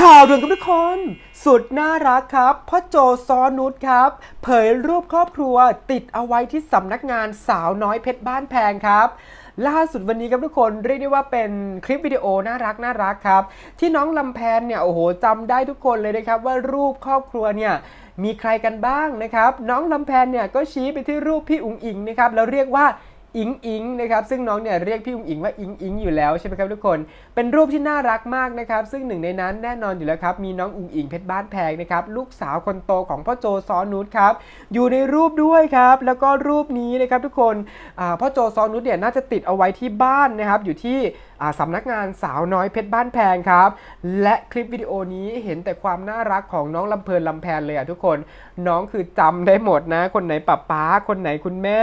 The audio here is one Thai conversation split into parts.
ข่าวด่วนกับทุกคน สุดน่ารักครับพ่อโจซอนุชครับ เผยรูปครอบครัวติดเอาไว้ที่สำนักงานสาวน้อยเพชรบ้านแพงครับล่าสุดวันนี้ครับทุกคนเรียกได้ว่าเป็นคลิปวิดีโอน่ารักน่ารักครับ ที่น้องลำแพนเนี่ยโอ้โหจำได้ทุกคนเลยนะครับว่ารูปครอบครัวเนี่ยมีใครกันบ้างนะครับ น้องลำแพนเนี่ยก็ชี้ไปที่รูปพี่อุ๋งอิงนะครับแล้วเรียกว่า อิงอิงนะครับซึ่งน้องเนี่ยเรียกพี่อุ๋งอิงว่าอิงอิงอยู่แล้วใช่ไหมครับทุกคน เป็นรูปที่น่ารักมากนะครับซึ่งหนึ่งในนั้นแน่นอนอยู่แล้วครับมีน้องอุ๋งอิงเพชรบ้านแพงนะครับลูกสาวคนโตของพ่อโจซอนุชครับอยู่ในรูปด้วยครับแล้วก็รูปนี้นะครับทุกคนพ่อโจซอนุชเนี่ยน่าจะติดเอาไว้ที่บ้านนะครับอยู่ที่ สำนักงานสาวน้อยเพชรบ้านแพงครับ และคลิปวิดีโอนี้เห็นแต่ความน่ารักของน้องลำเพลินลำแพนเลยอะทุกคน น้องคือจำได้หมดนะ คนไหนป้าป๊าคนไหนคุณแม่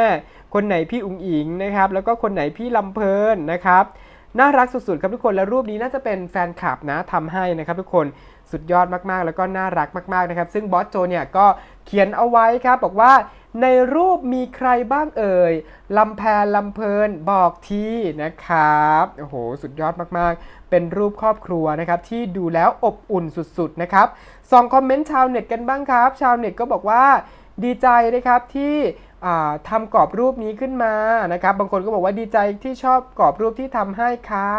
คนไหนพี่อุ๋งอิงนะครับ แล้วก็คนไหนพี่ลำเพลินนะครับ น่ารักสุดๆครับทุกคน และรูปนี้น่าจะเป็นแฟนคลับนะทำให้นะครับทุกคนสุดยอดมากๆ แล้วก็น่ารักมากๆนะครับ ซึ่งบอสโจเนี่ยก็เขียนเอาไว้ครับบอกว่า ในรูปมีใครบ้างเอ่ยลำแพนลำเพลินบอกทีนะครับโอ้โหสุดยอดมากๆ เป็นรูปครอบครัวนะครับที่ดูแล้วอบอุ่นสุดๆนะครับส่องคอมเมนต์ชาวเน็ตกันบ้างครับ ชาวเน็ตก็บอกว่าดีใจนะครับที่ทำกรอบรูปนี้ขึ้นมานะครับ บางคนก็บอกว่าดีใจที่ชอบกรอบรูปที่ทำให้ค่ะ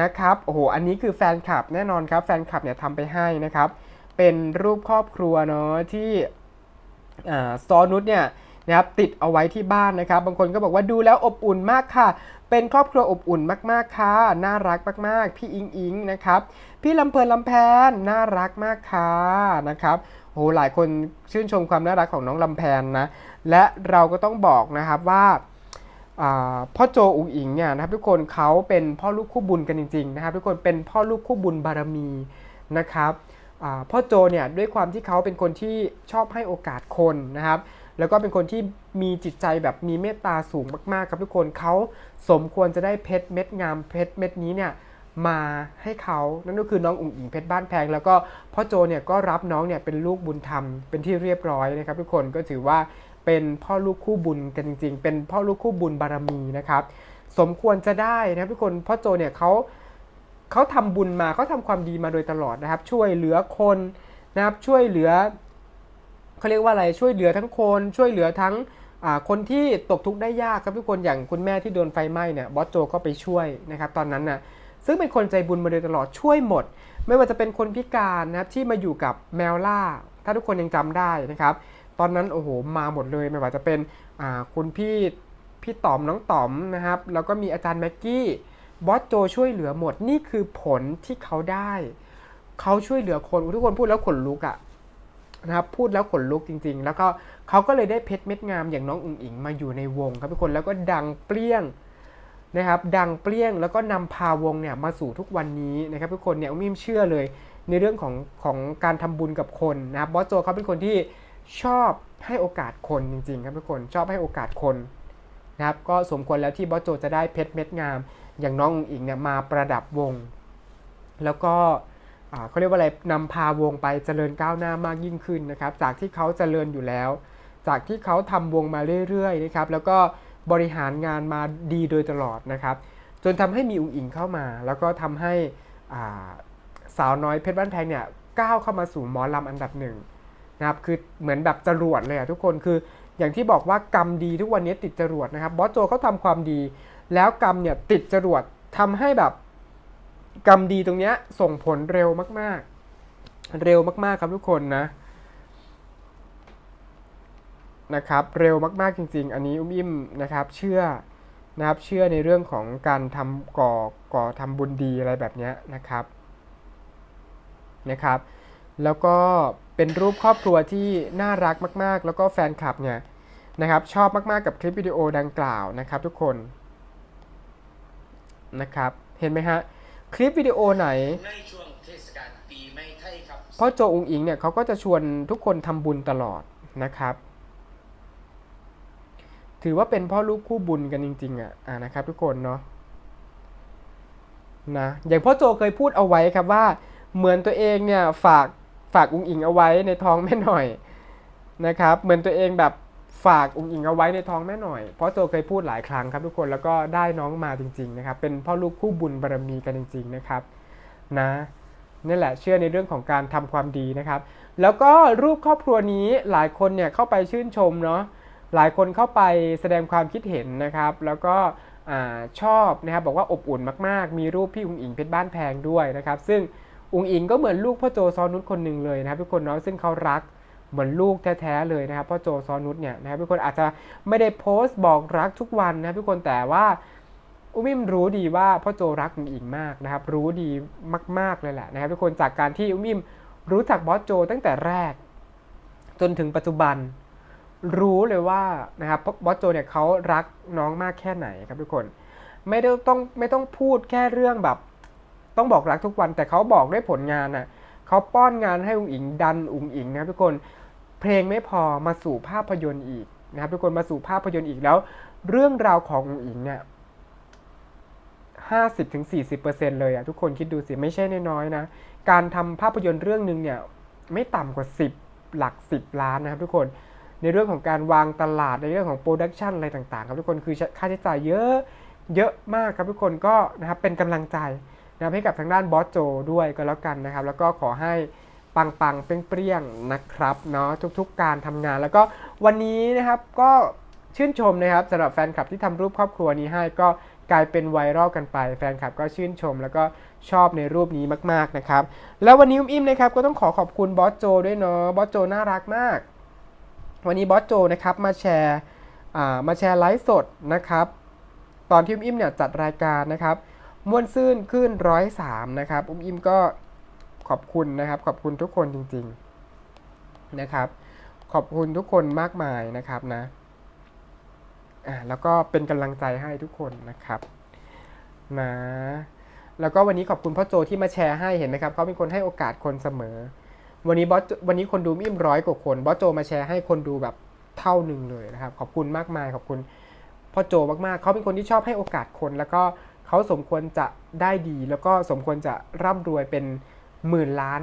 นะครับโอ้โหอันนี้คือแฟนคลับแน่นอนครับแฟนคลับเนี่ยทำไปให้นะครับ เป็นรูปครอบครัวเนาะที่ ซอนุชเนี่ยนะครับติดเอาไว้ที่บ้านนะครับ บางคนก็บอกว่าดูแล้วอบอุ่นมากค่ะ เป็นครอบครัวอบอุ่นมากๆค่ะ น่ารักมากๆ พี่อิงอิงนะครับ พี่ลำเพลินลำแพนน่ารักมากค่ะนะครับโอ้หหลายคนชื่นชมความน่ารักของน้องลำแพนนะ และเราก็ต้องบอกนะครับว่าพ่อโจอุ๋งอิงเนี่ยนะครับทุกคนเขาเป็นพ่อลูกคู่บุญกันจริงๆนะครับทุกคนเป็นพ่อลูกคู่บุญบารมีนะครับ พ่อโจเนี่ยด้วยความที่เขาเป็นคนที่ชอบให้โอกาสคนนะครับ แล้วก็เป็นคนที่มีจิตใจแบบมีเมตตาสูงมากๆ ครับทุกคนเขาสมควรจะได้เพชรเม็ดงามเพชรเม็ดนี้เนี่ยมาให้เขานั่นก็คือน้องอุ๋งอิงเพชรบ้านแพง แล้วก็พ่อโจเนี่ยก็รับน้องเนี่ยเป็นลูกบุญธรรมเป็นที่เรียบร้อยนะครับ ทุกคนก็ถือว่าเป็นพ่อลูกคู่บุญกันจริง ๆ เป็นพ่อลูกคู่บุญบารมีนะครับ สมควรจะได้นะครับทุกคนพ่อโจเนี่ยเขา เขาทำบุญมาเขาทำความดีมาโดยตลอดนะครับ ช่วยเหลือคนนะครับช่วยเหลือเขาเรียกว่าอะไรช่วยเหลือทั้งคนช่วยเหลือทั้งคนที่ตกทุกข์ได้ยากครับทุกคนอย่างคุณแม่ที่โดนไฟไหม้เนี่ยบอสโจก็ไปช่วยนะครับตอนนั้นน่ะซึ่งเป็นคนใจบุญมาโดยตลอดช่วยหมด ไม่ว่าจะเป็นคนพิการนะครับที่มาอยู่กับแมวล่า ถ้าทุกคนยังจำได้นะครับ ตอนนั้นโอ้โหมาหมดเลยไม่ว่าจะเป็นคุณพี่พี่ต๋อมน้องต๋อมนะครับแล้วก็มีอาจารย์แม็กกี้ บอสโจช่วยเหลือหมดนี่คือผลที่เขาได้ เขาช่วยเหลือคนทุกคนพูดแล้วขนลุกอะนะครับพูดแล้วขนลุกจริง ๆ แล้วก็เขาก็เลยได้เพชรเม็ดงามอย่างน้องอุ๋งอิงมาอยู่ในวงครับทุกคนแล้วก็ดังเปรี้ยงนะครับดังเปรี้ยงแล้วก็นำพาวงเนี่ยมาสู่ทุกวันนี้นะครับทุกคนเนี่ยมิมเชื่อเลย ในเรื่องของของการทำบุญกับคนนะครับบอสโจเขาเป็นคนที่ชอบให้โอกาสคนจริงๆครับทุกคนชอบให้โอกาสคนนะครับก็สมควรแล้วที่บอสโจจะได้เพชรเม็ดงาม อย่างน้องอุ๋งอิงเนี่ยมาประดับวง แล้วก็เขาเรียกว่าอะไรนำพาวงไปเจริญก้าวหน้ามากยิ่งขึ้นนะครับ จากที่เขาเจริญอยู่แล้ว จากที่เขาทำวงมาเรื่อยๆนะครับ แล้วก็บริหารงานมาดีโดยตลอดนะครับ จนทำให้มีอุ๋งอิงเข้ามา แล้วก็ทำให้สาวน้อยเพชรบ้านแพงเนี่ยก้าวเข้ามาสู่หมอลำอันดับหนึ่งนะครับ คือเหมือนแบบจรวดเลยอะทุกคนคืออย่างที่บอกว่ากรรมดีทุกวันนี้ติดจรวดนะครับบอสโจเขาทำความดี แล้วกรรมเนี่ยติดจรวดทำให้แบบกรรมดีตรงเนี้ยส่งผลเร็วมาก ๆ เร็วมาก ๆ ครับทุกคนนะนะครับเร็วมากๆจริง ๆ อันนี้อุ้มอิ่มนะครับเชื่อนะครับเชื่อในเรื่องของการทำก่อก่อทำบุญดีอะไรแบบเนี้ยนะครับนะครับ แล้วก็เป็นรูปครอบครัวที่น่ารักมาก ๆ แล้วก็แฟนคลับเนี่ยนะครับชอบมากๆกับคลิปวิดีโอดังกล่าวนะครับทุกคน นะครับ เห็นไหมฮะ คลิปวิดีโอไหนในช่วงเทศกาลปีใหม่ไทยครับพราะโจอุงอิงเนี่ยเขาก็จะชวนทุกคนทำบุญตลอดนะครับ ถือว่าเป็นพ่อลูกคู่บุญกันจริง ๆ อะอ่านะครับ ทุกคนเนาะนะอย่างพ่อโจเคยพูดเอาไว้ครับว่า เหมือนตัวเองเนี่ยฝากฝากอุงอิงเอาไว้ในท้องแม่หน่อยนะครับ เหมือนตัวเองแบบ ฝากอุงอิงเอาไว้ในท้องแม่หน่อย เพราะโจเคยพูดหลายครั้งครับทุกคนแล้วก็ได้น้องมาจริงๆนะครับ เป็นพ่อลูกคู่บุญบารมีกันจริง ๆนะครับ นะนั่แหละเชื่อในเรื่องของการทำความดีนะครับ แล้วก็รูปครอบครัวนี้หลายคนเนี่ยเข้าไปชื่นชมเนาะหลายคนเข้าไปแสดงความคิดเห็นนะครับ แล้วก็ชอบนะครับบอกว่าอบอุ่นมากๆ มีรูปพี่อุงอิงเพชรบ้านแพงด้วยนะครับ ซึ่งอุงอิงก็เหมือนลูกพ่อโจซอนุชคนหนึ่งเลยนะครับทุกคนเนาะซึ่งเขารัก เหมือนลูกแท้ๆเลยนะครับพ่อโจซอนุชเนี่ยนะครับทุกคนอาจจะไม่ได้โพสต์บอกรักทุกวันนะทุกคนแต่ว่าอุ้มิมรู้ดีว่าพ่อโจรักอุ๋งอิงมากนะครับ รู้ดีมากๆเลยแหละนะครับทุกคนจากการที่อุ้มิมรู้จักบอสโจตั้งแต่แรก จนถึงปัจจุบัน รู้เลยว่านะครับบอสโจเนี่ยเขารักน้องมากแค่ไหนครับทุกคนไม่ได้ต้องไม่ต้องพูดแค่เรื่องแบบ ต้องบอกรักทุกวันแต่เขาบอกด้วยผลงานน่ะเขาป้อนงานให้อุ๋งอิงดันอุ๋งอิงนะทุกคน เพลงไม่พอมาสู่ภาพยนตร์อีกนะครับทุกคนมาสู่ภาพยนตร์อีกแล้ว เรื่องราวของอุ๋งอิงเนี่ย50-40%เลยอะทุกคนคิดดูสิไม่ใช่น้อยๆนะ การทำภาพยนตร์เรื่องหนึ่งเนี่ยไม่ต่ำกว่า10หลัก10ล้านนะครับทุกคนในเรื่องของการวางตลาดในเรื่องของโปรดักชันอะไรต่างๆครับทุกคนคือค่าใช้จ่ายเยอะเยอะมากครับทุกคนก็นะครับเป็นกำลังใจนะครับให้กับทางด้านบอสโจด้วยก็แล้วกันนะครับ แล้วก็ขอให้ ปังปังๆ เปรี้ยงๆ นะครับเนาะทุกๆ การทำงานแล้วก็วันนี้นะครับก็ชื่นชมนะครับสำหรับแฟนคลับที่ทำรูปครอบครัวนี้ให้ก็กลายเป็นไวรัลกันไป แฟนคลับก็ชื่นชมแล้วก็ชอบในรูปนี้มากๆนะครับ แล้ววันนี้อุ้มอิ่มนะครับก็ต้องขอขอบคุณบอสโจด้วยเนาะบอสโจน่ารักมาก วันนี้บอสโจนะครับมาแชร์มาแชร์ไลฟ์สดนะครับ ตอนที่อุ้มอิ่มเนี่ยจัดรายการนะครับม่วนซื่นขึ้นร้อยสามนะครับอุ้มอิ่มก็ ขอบคุณนะครับ ขอบคุณทุกคนจริง ๆนะครับ ขอบคุณทุกคนมากมายนะครับนะอ่าแล้วก็เป็นกำลังใจให้ทุกคนนะครับนะแล้วก็วันนี้ขอบคุณพ่อโจที่มาแชร์ให้เห็นไหมครับเขาเป็นคนให้โอกาสคนเสมอ วันนี้บอสวันนี้คนดูมิ่มร้อยกว่าคนบอสโจมาแชร์ให้คนดูแบบเท่าหนึ่งเลยนะครับ ขอบคุณมากมายขอบคุณพ่อโจมากๆเขาเป็นคนที่ชอบให้โอกาสคน แล้วก็เขาสมควรจะได้ดี แล้วก็สมควรจะร่ำรวยเป็น หมื่นล้าน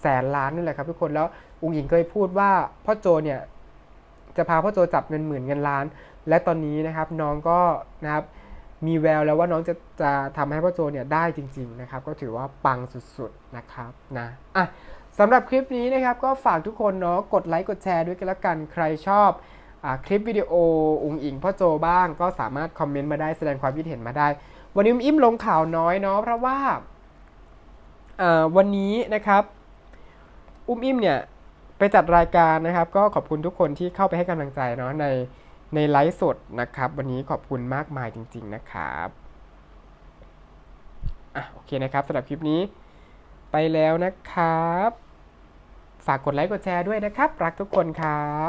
แสนล้านนี่แหละครับทุกคนแล้วอุงหญิงเคยพูดว่าพ่อโจเนี่ยจะพาพ่อโจจับเงินหมื่นเงินล้าน และตอนนี้นะครับน้องก็นะครับมีแววแล้วว่าน้องจะจะทำให้พ่อโจเนี่ยได้จริง ๆนะครับ ก็ถือว่าปังสุดๆนะครับนะอะสำหรับคลิปนี้นะครับก็ฝากทุกคนเนาะกดไลค์กดแชร์ด้วยกันละกันใครชอบอคลิปวิดีโออุงอิงพ่อโจบ้างก็สามารถคอมเมนต์มาได้แสดงความคิดเห็นมาได้ วันนี้อิ่มลงข่าวน้อยเนาะเพราะว่า วันนี้นะครับอุ้มอิ่มเนี่ยไปจัดรายการนะครับ ก็ขอบคุณทุกคนที่เข้าไปให้กำลังใจเนาะในในไลฟ์สดนะครับ วันนี้ขอบคุณมากมายจริง ๆนะครับอะโอเคนะครับสำหรับคลิปนี้ไปแล้วนะครับ ฝากกดไลค์กดแชร์ด้วยนะครับ รักทุกคนครับ